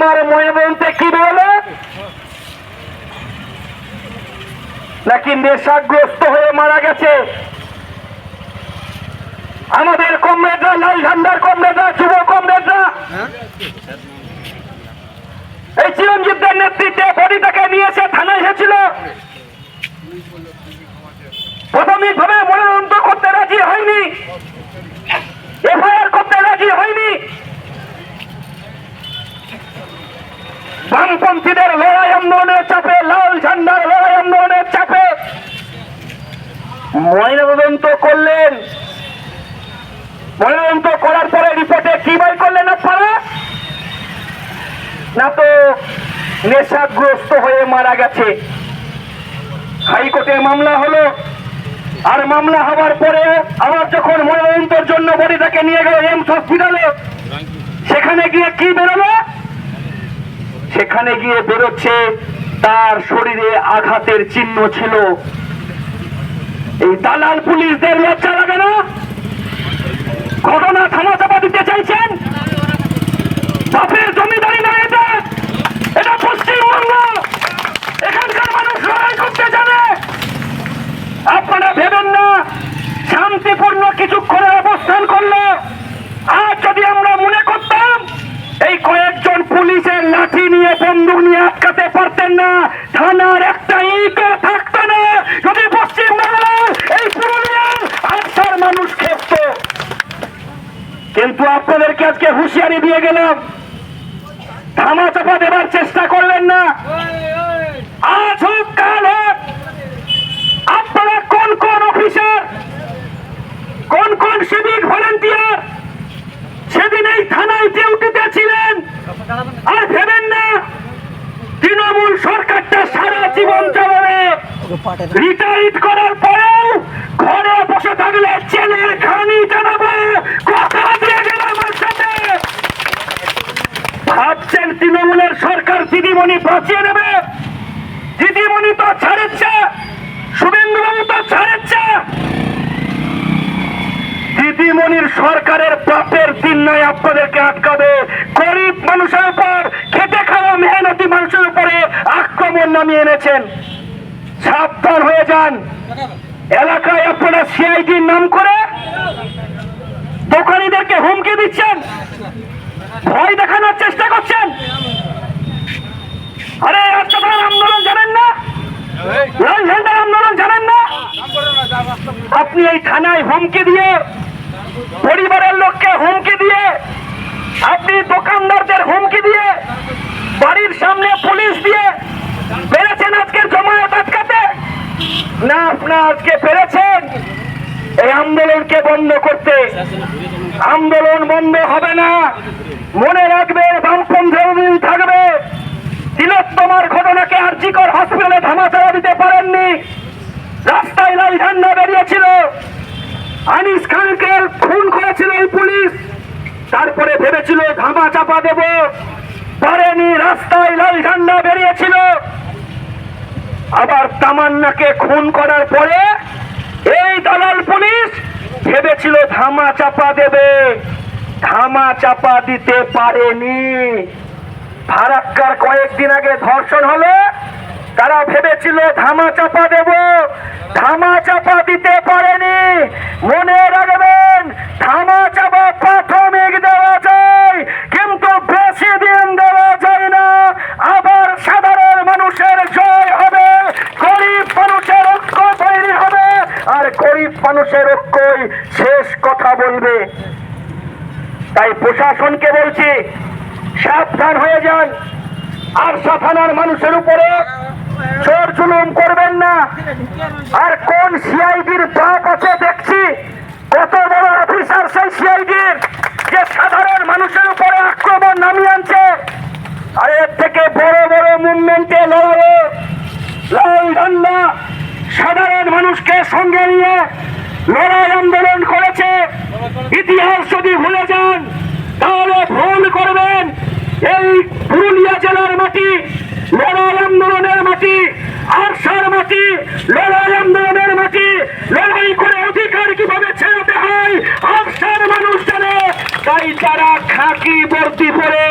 ময়মনতে কি বেরোলো নাকি নেশাগ্রস্ত হয়ে মারা গেছে? আমাদের কমরেডরা লাল ঝান্ডার কমরেডরা, যুব কমরেডরা, এই চিরঞ্জিতদের নেতৃত্বে বডিটাকে নিয়ে এসে থানায় এসেছিল। প্রাথমিকভাবে মনোনয়ন করতে রাজি হয়নি। এফআইআর করতে রাজি হয়নি। বামপন্থীদের লড়াই আন্দোলনের চাপে, লাল ঝান্ডার লড়াই আন্দোলনের চাপে। ময়নাতদন্ত করলেন। ময়নাতদন্ত করার পরে রিপোর্টে কি বাই করলেন আপনারা? না তো নেশাগ্রস্ত হয়ে মারা গেছে। হাইকোর্টে মামলা হলো। আর মামলা হওয়ার পরে আবার যখন ময়নাতদন্তের জন্য বডিটাকে নিয়ে গেল এমস হসপিটালে, সেখানে গিয়ে কি বেরোলো? সেখানে গিয়ে বেরোচ্ছে তার শরীরে আঘাতের চিহ্ন ছিল। এই দালাল পুলিশদের লজ্জা লাগে না ঘটনা থামা চাপা দিতে চাইছেন বাপের জমিদারি না এটা এটা পশ্চিমবঙ্গ এখানকার মানুষ লড়াই করতে জানে আপনারা ভেবেন না শান্তিপূর্ণ কিছুক্ষণের অবস্থান করল আর যদি আমরা মনে করতাম এই কয়েকজন পুলিশের লাঠি নিয়ে বন্দুক নিয়ে আটকাতে পারতেন না। থানার একটা ইকো থাকতো না। যদি পশ্চিম বাংলার এই পুরুলিয়ার আটটার মানুষ খেপত কিন্তু আপনাদেরকে আজকে হুঁশিয়ারি দিয়ে গেলাম। ধামা চাপা দেবার চেষ্টা করলেন না। আজ হোক কাল হোক আপনারা কোন কোন অফিসার কোন কোন সিভিক ভলেন্টিয়ার সেদিন এই থানায় ডিউটিতে ছিলেন আর ভেবেন না তৃণমূল সরকারটা সারা জীবন চালাবে রিটায়ার্ড করার পরেও ঘরে বসে থাকলে ছেলের খানি জানাবে, কথা দিয়ে গেল আমার সাথে। ভাবছেন তৃণমূলের সরকার দিদিমণি বাঁচিয়ে নেবে? দিদিমণি তো ছাড়েচ্ছে শুভেন্দুবাবু তো ছাড়েচ্ছে দিদিমণির সরকারের বাপের দিন নয়, আপনাদেরকে আটকাবে। গরিব মানুষের উপর, খেটে খাওয়া মেহনতি মানুষের উপরে আক্রমণ নামিয়ে এনেছেন। সাবধান হয়ে যান। এলাকায় আপনারা সিআইডির নাম করে দোকানিদেরকে হুমকি দিচ্ছেন। ভয় দেখানোর চেষ্টা করছেন। আরে আন্দোলন জানেন না? আন্দোলন জানেন না? আপনি এই থানায় হুমকি দিয়ে, পরিবারের লোককে হুমকি দিয়ে, আপনি দোকানদারদের হুমকি দিয়ে বাড়ির সামনে পুলিশ দিয়ে পেরেছেন আজকের জমায়েত আটকাতে না আপনার আজকে পেরেছেন। এই আন্দোলনকে বন্ধ করতে। আন্দোলন বন্ধ হবে না। মনে রাখবে, বামপন্থী থাকবে। তিলোত্তমার ঘটনাকে আর্জিকর হসপিটালে ধামাচাড়া দিতে পারেননি। রাস্তায় লাল ঝান্ডা বেরিয়েছিল। আনিস খানকে খুন করেছিল এই পুলিশ। তারপরে ভেবেছিল, ধামা চাপা দেব। পারেনি, রাস্তায় লাল ঝান্ডা বেরিয়েছিল। আবার তামান্নাকে খুন করার পরে এই দালাল পুলিশ ভেবেছিল ধামা চাপা দেবে। ধামা চাপা দিতে পারেনি। ফারাক্কার কয়েকদিন আগে ধর্ষণ হলো। তারা ভেবেছিল ধামা চাপা দেব। ধামা চাপা দিতে পারেনি। মনে রাখবেন ধামা চাপা প্রাথমিক দেওয়া যায় কিন্তু বেশি দিন দেওয়া যায় না আবার সাধারণ মানুষের জয় হবে গরিব মানুষের ঐক্য তৈরি হবে আর গরিব মানুষের ঐক্যই শেষ কথা বলবে। তাই প্রশাসনকে বলছি, সাবধান হয়ে যান। আর থানার মানুষের উপরে চোর জুলুম করবেন না। আর কোন সিআইডির বাপ আছে দেখছি, কত বড় অফিসার সেই সিআইডির, যে সাধারণ মানুষের উপরে আক্রমণ নামিয়ে আনছে। আর এর থেকে বড় বড় মুভমেন্টে লড়াবে লাল ঝান্ডা সাধারণ মানুষকে সঙ্গে নিয়ে লড়াই আন্দোলন করেছে। ইতিহাস যদি ভুলে যান, তাহলে ভুল করবেন। এই পুরুলিয়া জেলার মাটি, লড়াই আন্দোলনের মাটি আরসার মাটি লড়াই আন্দোলনের মাটি লড়াই করে অধিকার কীভাবে ছেড়াতে হয় আরসার মানুষ জানে তাই তারা খাকি বর্তি পরে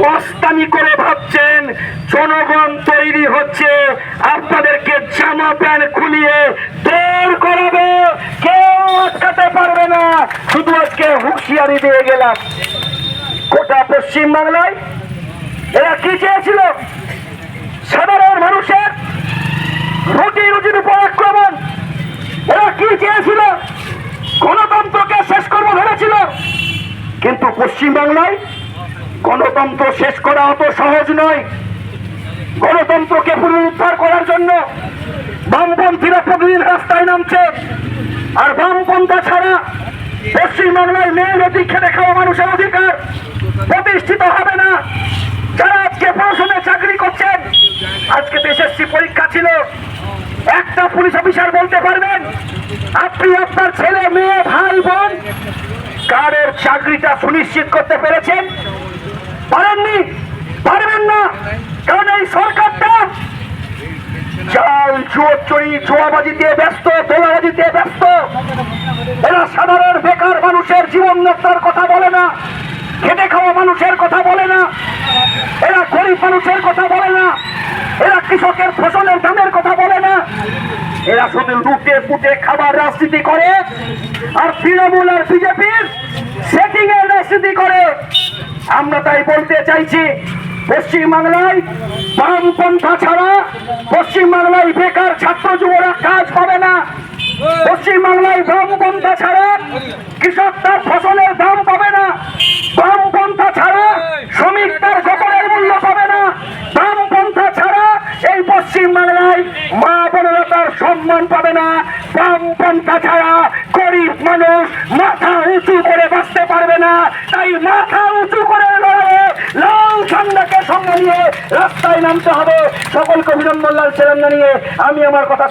মস্তানি করে ভাব জনগণ তৈরি হচ্ছে। আপনাদেরকে জামা প্যান্ট খুলিয়ে দৌড় করাবে। কেউ আটকাতে পারবে না। শুধু আজকে হুঁশিয়ারি দিয়ে গেলাম। গোটা পশ্চিম বাংলায় এরা কি চেয়েছিল? সাধারণ মানুষের রুটি রুটির উপর আক্রমণ। এরা কি চেয়েছিল? গণতন্ত্রকে শেষ করব ভেবেছিল। কিন্তু পশ্চিম বাংলায় গণতন্ত্র শেষ করা অত সহজ নয়। গণতন্ত্রকে পুনরুদ্ধার করার জন্য বামপন্থীরা প্রতিদিন রাস্তায় নামছে। আর বামপন্থা ছাড়া পশ্চিম বাংলায় মেয়ের অধিক খেটে খাওয়া মানুষের অধিকার প্রতিষ্ঠিত হবে না। যারা আজকে পড়াশোনায় চাকরি করছেন, আজকে এসএসসি পরীক্ষা ছিল, একটা পুলিশ অফিসার বলতে পারবেন, আপনি আপনার ছেলে, মেয়ে, ভাই, বোন কারের চাকরিটা সুনিশ্চিত করতে পেরেছেন? পারেননি? এই সরকারটা চাল চোর চুরি চোয়াবাজিতে ব্যস্ত তোলাবাজিতে ব্যস্ত। এরা সাধারণ বেকার মানুষের জীবন যাত্রার কথা বলে না, খেটে খাওয়া মানুষের কথা বলে না, এরা গরিব মানুষের কথা বলে না, এরা কৃষকের ফসলের দামের কথা বলে না। এরা শুধু লুটে পুটে খাবার রাজনীতি করে, আর তৃণমূল আর বিজেপির সেটিং এর রাজনীতি করে। আমরা তাই বলতে চাইছি পশ্চিম বাংলায় বামপন্থা ছাড়া পশ্চিম বাংলায় বেকার ছাত্র যুবরা কাজ পাবে না। পশ্চিম বাংলায় বামপন্থা ছাড়া কৃষক তার ফসলের দাম পাবে না। বামপন্থা ছাড়া শ্রমিক তার গোপনের মূল্য পাবে না। বামপন্থা ছাড়া এই পশ্চিম বাংলায় মা বোনেরা তার সম্মান পাবে না। বামপন্থা ছাড়া গরিব মানুষ মাথা উঁচু করে বাঁচতে পারবে না। তাই মাথা উঁচু করে সঙ্গে নিয়ে রাস্তায় নামতে হবে। সকলকে অভিনন্দন লাল সেরাম জানিয়ে আমি আমার কথা